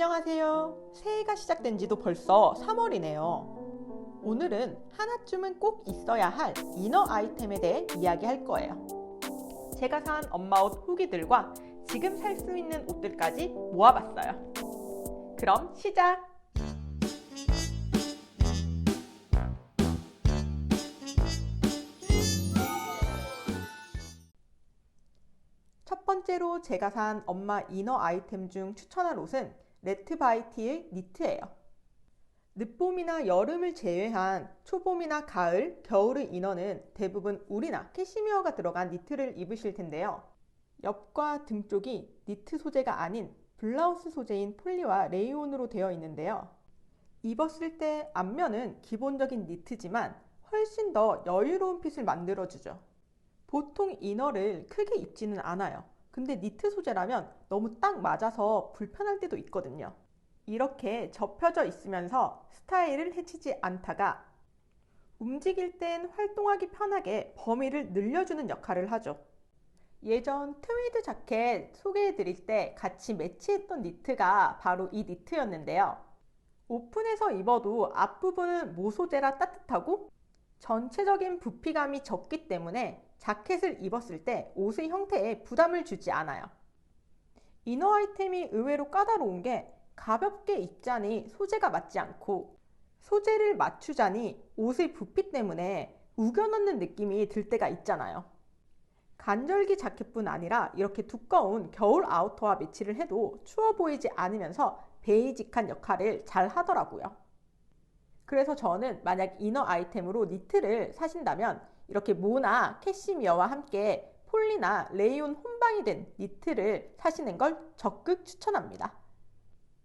안녕하세요. 새해가 시작된 지도 벌써 3월이네요. 오늘은 하나쯤은 꼭 있어야 할 이너 아이템에 대해 이야기할 거예요. 제가 산 엄마 옷 후기들과 지금 살 수 있는 옷들까지 모아봤어요. 그럼 시작! 첫 번째로 제가 산 엄마 이너 아이템 중 추천할 옷은 레트바이티의 니트예요. 늦봄이나 여름을 제외한 초봄이나 가을, 겨울의 이너는 대부분 울이나 캐시미어가 들어간 니트를 입으실 텐데요. 옆과 등 쪽이 니트 소재가 아닌 블라우스 소재인 폴리와 레이온으로 되어 있는데요. 입었을 때 앞면은 기본적인 니트지만 훨씬 더 여유로운 핏을 만들어주죠. 보통 이너를 크게 입지는 않아요. 근데 니트 소재라면 너무 딱 맞아서 불편할 때도 있거든요. 이렇게 접혀져 있으면서 스타일을 해치지 않다가 움직일 땐 활동하기 편하게 범위를 늘려주는 역할을 하죠. 예전 트위드 자켓 소개해 드릴 때 같이 매치했던 니트가 바로 이 니트였는데요. 오픈해서 입어도 앞부분은 모소재라 따뜻하고 전체적인 부피감이 적기 때문에 자켓을 입었을 때 옷의 형태에 부담을 주지 않아요. 이너 아이템이 의외로 까다로운 게 가볍게 입자니 소재가 맞지 않고 소재를 맞추자니 옷의 부피 때문에 우겨넣는 느낌이 들 때가 있잖아요. 간절기 자켓뿐 아니라 이렇게 두꺼운 겨울 아우터와 매치를 해도 추워 보이지 않으면서 베이직한 역할을 잘 하더라고요. 그래서 저는 만약 이너 아이템으로 니트를 사신다면 이렇게 모나 캐시미어와 함께 폴리나 레이온 혼방이 된 니트를 사시는 걸 적극 추천합니다.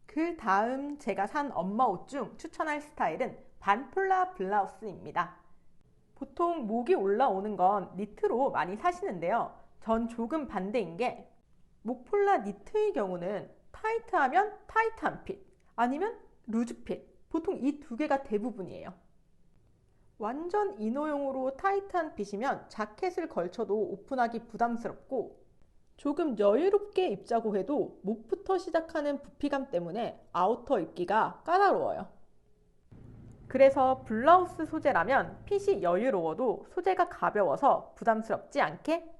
그 다음 제가 산 엄마 옷 중 추천할 스타일은 반폴라 블라우스입니다. 보통 목이 올라오는 건 니트로 많이 사시는데요. 전 조금 반대인 게 목폴라 니트의 경우는 타이트하면 타이트한 핏 아니면 루즈 핏 보통 이 두 개가 대부분이에요. 완전 이너용으로 타이트한 핏이면 자켓을 걸쳐도 오픈하기 부담스럽고 조금 여유롭게 입자고 해도 목부터 시작하는 부피감 때문에 아우터 입기가 까다로워요. 그래서 블라우스 소재라면 핏이 여유로워도 소재가 가벼워서 부담스럽지 않게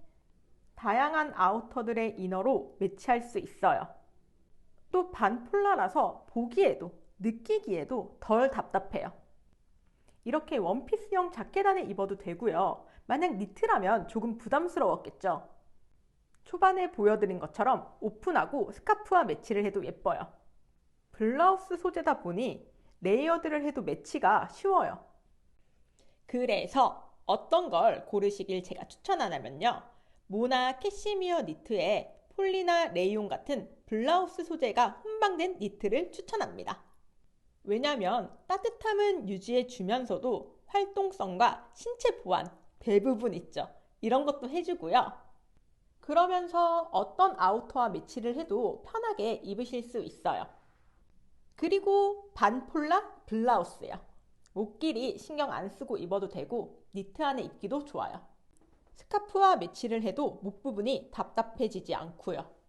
다양한 아우터들의 이너로 매치할 수 있어요. 또 반폴라라서 보기에도 느끼기에도 덜 답답해요. 이렇게 원피스형 자켓 안에 입어도 되고요. 만약 니트라면 조금 부담스러웠겠죠. 초반에 보여드린 것처럼 오픈하고 스카프와 매치를 해도 예뻐요. 블라우스 소재다 보니 레이어드를 해도 매치가 쉬워요. 그래서 어떤 걸 고르시길 제가 추천하냐면요. 모나 캐시미어 니트에 폴리나 레이온 같은 블라우스 소재가 혼방된 니트를 추천합니다. 왜냐하면 따뜻함은 유지해 주면서도 활동성과 신체 보완 대부분 있죠. 이런 것도 해주고요. 그러면서 어떤 아우터와 매치를 해도 편하게 입으실 수 있어요. 그리고 반폴라 블라우스예요. 목 길이 신경 안 쓰고 입어도 되고 니트 안에 입기도 좋아요. 스카프와 매치를 해도 목 부분이 답답해지지 않고요.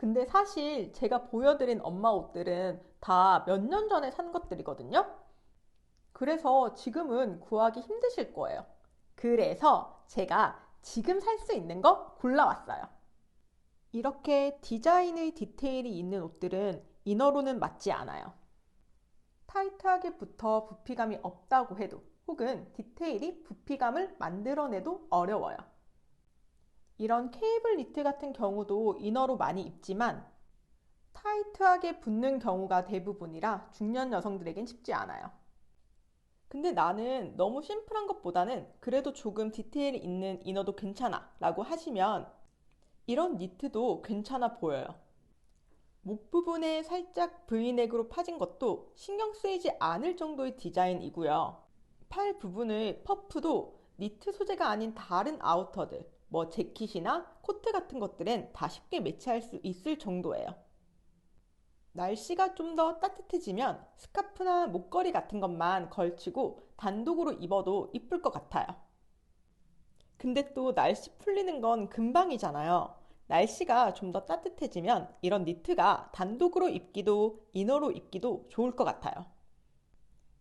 근데 사실 제가 보여드린 엄마 옷들은 다 몇 년 전에 산 것들이거든요. 그래서 지금은 구하기 힘드실 거예요. 그래서 제가 지금 살 수 있는 거 골라왔어요. 이렇게 디자인의 디테일이 있는 옷들은 이너로는 맞지 않아요. 타이트하게 붙어 부피감이 없다고 해도 혹은 디테일이 부피감을 만들어내도 어려워요. 이런 케이블 니트 같은 경우도 이너로 많이 입지만 타이트하게 붙는 경우가 대부분이라 중년 여성들에겐 쉽지 않아요. 근데 나는 너무 심플한 것보다는 그래도 조금 디테일이 있는 이너도 괜찮아 라고 하시면 이런 니트도 괜찮아 보여요. 목 부분에 살짝 브이넥으로 파진 것도 신경 쓰이지 않을 정도의 디자인이고요. 팔 부분의 퍼프도 니트 소재가 아닌 다른 아우터들, 뭐 재킷이나 코트 같은 것들은 다 쉽게 매치할 수 있을 정도예요. 날씨가 좀 더 따뜻해지면 스카프나 목걸이 같은 것만 걸치고 단독으로 입어도 이쁠 것 같아요. 근데 또 날씨 풀리는 건 금방이잖아요. 날씨가 좀 더 따뜻해지면 이런 니트가 단독으로 입기도 이너로 입기도 좋을 것 같아요.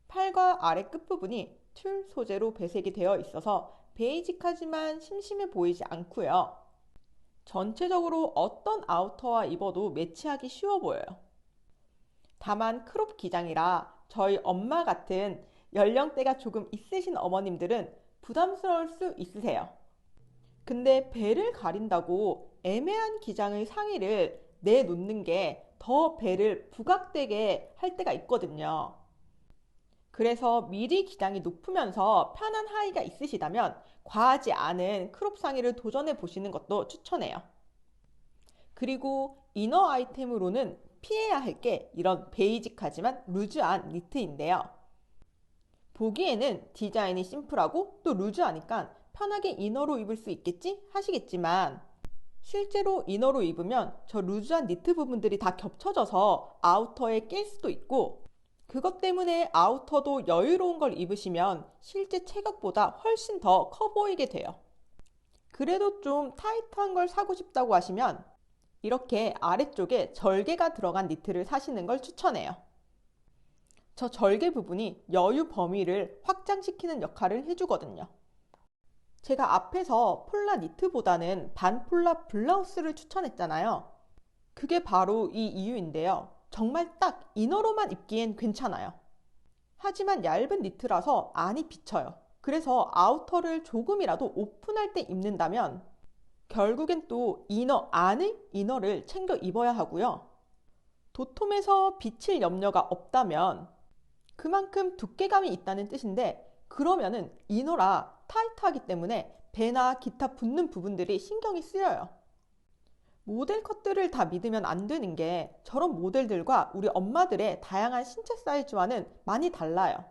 팔과 아래 끝부분이 튤 소재로 배색이 되어 있어서 베이직하지만 심심해 보이지 않고요. 전체적으로 어떤 아우터와 입어도 매치하기 쉬워 보여요. 다만 크롭 기장이라 저희 엄마 같은 연령대가 조금 있으신 어머님들은 부담스러울 수 있으세요. 근데 배를 가린다고 애매한 기장의 상의를 내놓는 게 더 배를 부각되게 할 때가 있거든요. 그래서 미리 기장이 높으면서 편한 하의가 있으시다면 과하지 않은 크롭 상의를 도전해 보시는 것도 추천해요. 그리고 이너 아이템으로는 피해야 할 게 이런 베이직하지만 루즈한 니트인데요. 보기에는 디자인이 심플하고 또 루즈하니까 편하게 이너로 입을 수 있겠지 하시겠지만 실제로 이너로 입으면 저 루즈한 니트 부분들이 다 겹쳐져서 아우터에 낄 수도 있고 그것 때문에 아우터도 여유로운 걸 입으시면 실제 체격보다 훨씬 더 커 보이게 돼요. 그래도 좀 타이트한 걸 사고 싶다고 하시면 이렇게 아래쪽에 절개가 들어간 니트를 사시는 걸 추천해요. 저 절개 부분이 여유 범위를 확장시키는 역할을 해주거든요. 제가 앞에서 폴라 니트보다는 반폴라 블라우스를 추천했잖아요. 그게 바로 이 이유인데요. 정말 딱 이너로만 입기엔 괜찮아요. 하지만 얇은 니트라서 안이 비쳐요. 그래서 아우터를 조금이라도 오픈할 때 입는다면 결국엔 또 이너 안의 이너를 챙겨 입어야 하고요. 도톰해서 비칠 염려가 없다면 그만큼 두께감이 있다는 뜻인데 그러면은 이너라 타이트하기 때문에 배나 기타 붙는 부분들이 신경이 쓰여요. 모델 컷들을 다 믿으면 안 되는 게 저런 모델들과 우리 엄마들의 다양한 신체 사이즈와는 많이 달라요.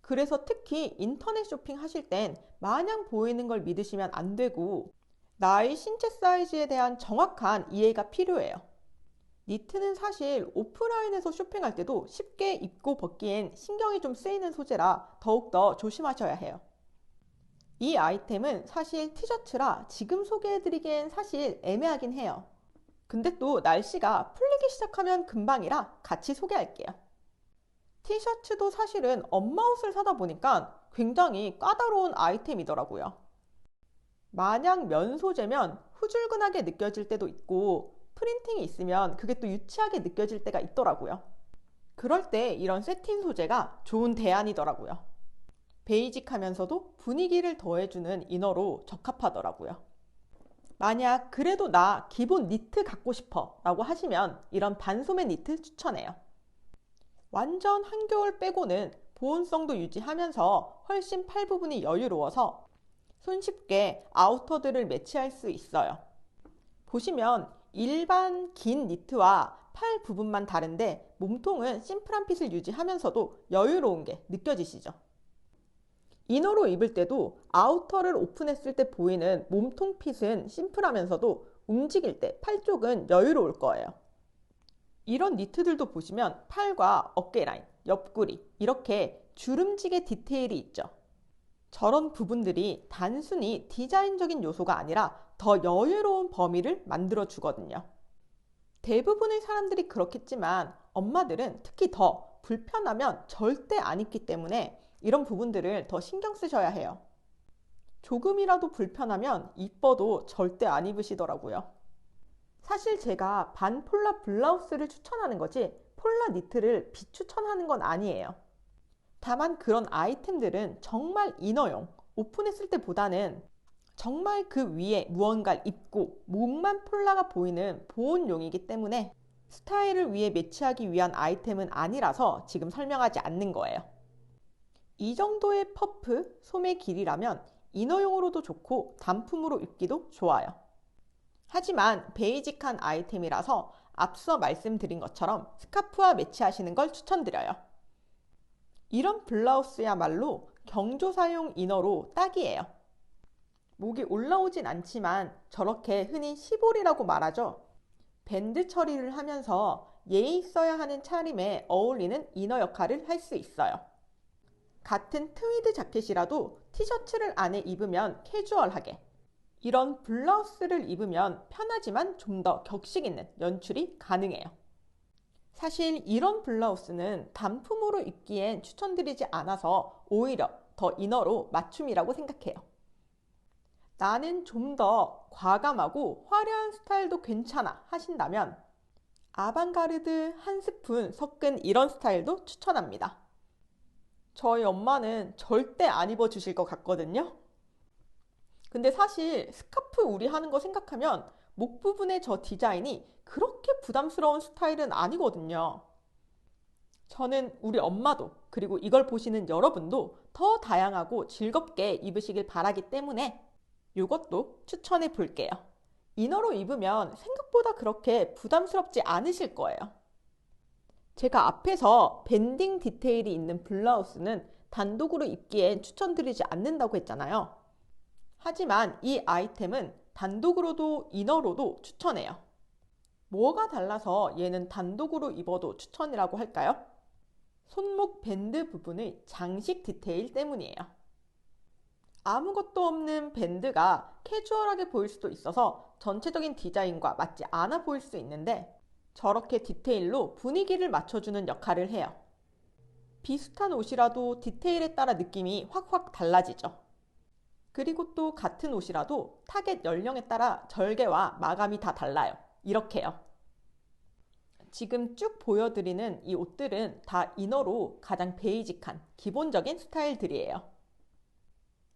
그래서 특히 인터넷 쇼핑 하실 땐 마냥 보이는 걸 믿으시면 안 되고 나의 신체 사이즈에 대한 정확한 이해가 필요해요. 니트는 사실 오프라인에서 쇼핑할 때도 쉽게 입고 벗기엔 신경이 좀 쓰이는 소재라 더욱더 조심하셔야 해요. 이 아이템은 사실 티셔츠라 지금 소개해드리기엔 사실 애매하긴 해요. 근데 또 날씨가 풀리기 시작하면 금방이라 같이 소개할게요. 티셔츠도 사실은 엄마 옷을 사다 보니까 굉장히 까다로운 아이템이더라고요. 마냥 면 소재면 후줄근하게 느껴질 때도 있고 프린팅이 있으면 그게 또 유치하게 느껴질 때가 있더라고요. 그럴 때 이런 세틴 소재가 좋은 대안이더라고요. 베이직하면서도 분위기를 더해주는 이너로 적합하더라고요. 만약 그래도 나 기본 니트 갖고 싶어 라고 하시면 이런 반소매 니트 추천해요. 완전 한겨울 빼고는 보온성도 유지하면서 훨씬 팔 부분이 여유로워서 손쉽게 아우터들을 매치할 수 있어요. 보시면 일반 긴 니트와 팔 부분만 다른데 몸통은 심플한 핏을 유지하면서도 여유로운 게 느껴지시죠? 이너로 입을 때도 아우터를 오픈했을 때 보이는 몸통 핏은 심플하면서도 움직일 때 팔 쪽은 여유로울 거예요. 이런 니트들도 보시면 팔과 어깨 라인, 옆구리 이렇게 주름지게 디테일이 있죠. 저런 부분들이 단순히 디자인적인 요소가 아니라 더 여유로운 범위를 만들어 주거든요. 대부분의 사람들이 그렇겠지만 엄마들은 특히 더 불편하면 절대 안 입기 때문에 이런 부분들을 더 신경 쓰셔야 해요. 조금이라도 불편하면 이뻐도 절대 안 입으시더라고요. 사실 제가 반 폴라 블라우스를 추천하는 거지 폴라 니트를 비추천하는 건 아니에요. 다만 그런 아이템들은 정말 이너용, 오픈했을 때보다는 정말 그 위에 무언가를 입고 몸만 폴라가 보이는 보온용이기 때문에 스타일을 위해 매치하기 위한 아이템은 아니라서 지금 설명하지 않는 거예요. 이 정도의 퍼프, 소매 길이라면 이너용으로도 좋고 단품으로 입기도 좋아요. 하지만 베이직한 아이템이라서 앞서 말씀드린 것처럼 스카프와 매치하시는 걸 추천드려요. 이런 블라우스야말로 경조사용 이너로 딱이에요. 목이 올라오진 않지만 저렇게 흔히 시볼이라고 말하죠. 밴드 처리를 하면서 예의 있어야 하는 차림에 어울리는 이너 역할을 할 수 있어요. 같은 트위드 자켓이라도 티셔츠를 안에 입으면 캐주얼하게, 이런 블라우스를 입으면 편하지만 좀 더 격식 있는 연출이 가능해요. 사실 이런 블라우스는 단품으로 입기엔 추천드리지 않아서 오히려 더 이너로 맞춤이라고 생각해요. 나는 좀 더 과감하고 화려한 스타일도 괜찮아 하신다면 아방가르드 한 스푼 섞은 이런 스타일도 추천합니다. 저희 엄마는 절대 안 입어주실 것 같거든요. 근데 사실 스카프 우리 하는 거 생각하면 목 부분의 저 디자인이 그렇게 부담스러운 스타일은 아니거든요. 저는 우리 엄마도 그리고 이걸 보시는 여러분도 더 다양하고 즐겁게 입으시길 바라기 때문에 이것도 추천해 볼게요. 이너로 입으면 생각보다 그렇게 부담스럽지 않으실 거예요. 제가 앞에서 밴딩 디테일이 있는 블라우스는 단독으로 입기엔 추천드리지 않는다고 했잖아요. 하지만 이 아이템은 단독으로도 이너로도 추천해요. 뭐가 달라서 얘는 단독으로 입어도 추천이라고 할까요? 손목 밴드 부분의 장식 디테일 때문이에요. 아무것도 없는 밴드가 캐주얼하게 보일 수도 있어서 전체적인 디자인과 맞지 않아 보일 수 있는데 저렇게 디테일로 분위기를 맞춰주는 역할을 해요. 비슷한 옷이라도 디테일에 따라 느낌이 확확 달라지죠. 그리고 또 같은 옷이라도 타겟 연령에 따라 절개와 마감이 다 달라요. 이렇게요. 지금 쭉 보여드리는 이 옷들은 다 이너로 가장 베이직한 기본적인 스타일들이에요.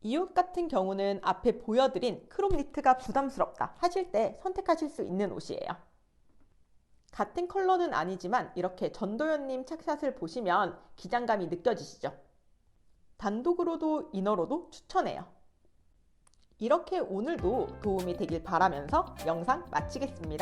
이 옷 같은 경우는 앞에 보여드린 크롭 니트가 부담스럽다 하실 때 선택하실 수 있는 옷이에요. 같은 컬러는 아니지만 이렇게 전도연님 착샷을 보시면 기장감이 느껴지시죠? 단독으로도 이너로도 추천해요. 이렇게 오늘도 도움이 되길 바라면서 영상 마치겠습니다.